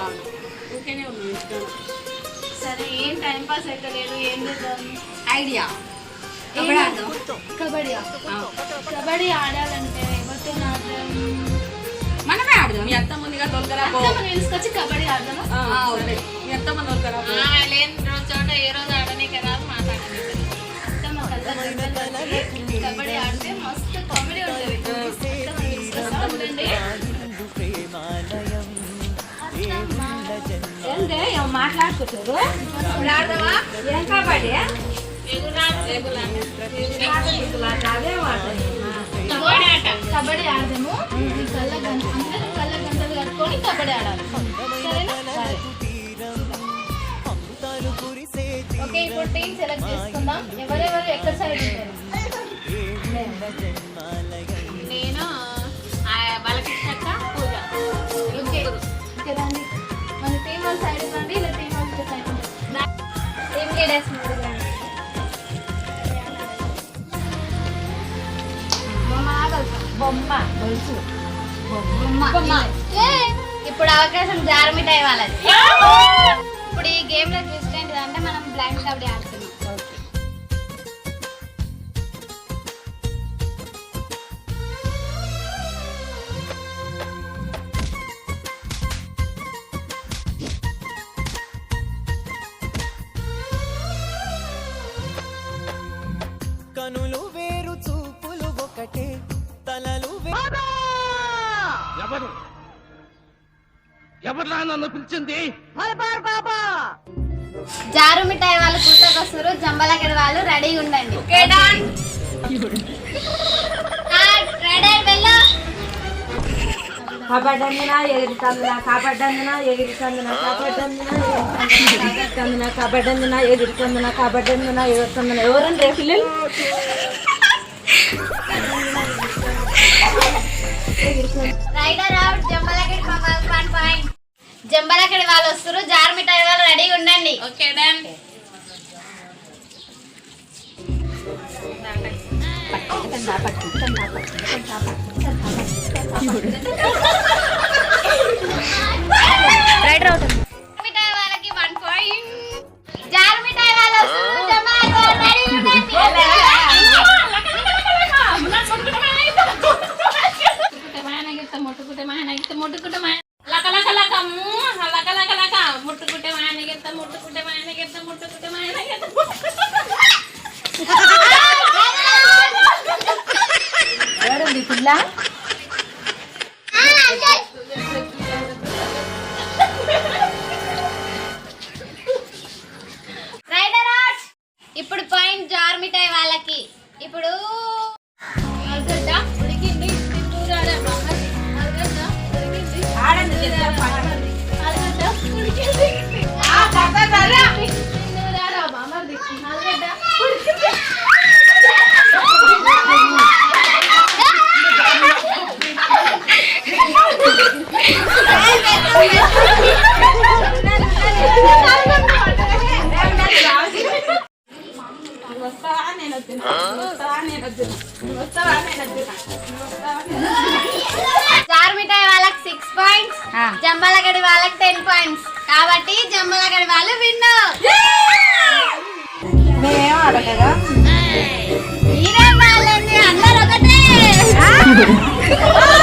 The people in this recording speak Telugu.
అవును. ఊరికేనే ఉన్నాం ఇంట్లో సరే ఏం టైం పాస్ అయితే లేదు ఏం చేద్దాం? ఐడియా కబడ్డీ. ఆడదాం? ఆడదాం కబడ్డీ ఆ. కబడ్డీ ఆడాలంటే ఎవరితో ఆడదాం మనమే ఆడదాం. మీ అత్త ముందుగా అత్తమ్మని తీసుకొచ్చి కబడ్డీ ఆడదామా? ఆ, సరే. మీ అత్త ముందు తొలకరా పో లేని రోజు చోట ఏ రోజు మాట్లాడుకుంటారు. ఏం కాబట్టి కబడ్డీ ఆడదాము. కళ్ళ గంట అందరూ కళ్ళ గంటలు కట్టుకొని కబడ్డీ ఆడాలి. సరేనా? ఓకే ఇప్పుడు టీం సెలెక్ట్ చేసుకుందాం. ఎవరెవరు ఎక్కడ సైడ్ ఉంటారు? బొమ్మ. బొమ్మ గొలుసు బొమ్మ ఏ, ఇప్పుడు అవకాశం జారు మిఠాయి వాళ్ళది ఇప్పుడు ఈ గేమ్లో ట్విస్ట్ ఏంటిదంటే మనం బ్లైండ్ కబడ్డీ ఆడుతున్నాం కనులు వేరు చూపులు ఒకటే. తలలు వేరు. ఎవరు? ఎవరు నన్ను పిలిచింది? జారు మిఠాయి వాళ్ళు కూతకొస్తారు జంబలగడి వాళ్ళు రెడీగా ఉండండి. కబడ్డందున ఎగిరితందున కబడ్డందున ఎగిరితందున ఎగిరితందున కబడ్డందున ఎగిరితందున కబడ్డందున ఎగురుతందున ఎవరండి రే పిల్లలు రైడర్ అవుట్ జంబలగడి వన్ పాయింట్. జంబలగడి వాళ్ళు వస్తారు జారు మిఠాయి వాళ్ళు రెడీగా ఉండండి. Okay done. முட்டுக்குட்டை மயனகத்தை முட்டுக்குட்டை மயனகத்தை మిఠాయి వాళ్ళకి సిక్స్ పాయింట్స్. జంబలగడి వాళ్ళకి టెన్ పాయింట్స్ కాబట్టి జంబలగడి వాళ్ళు విన్ను మేమేం ఆడలేదా? మీరే వాళ్ళండి అందరు ఒకటే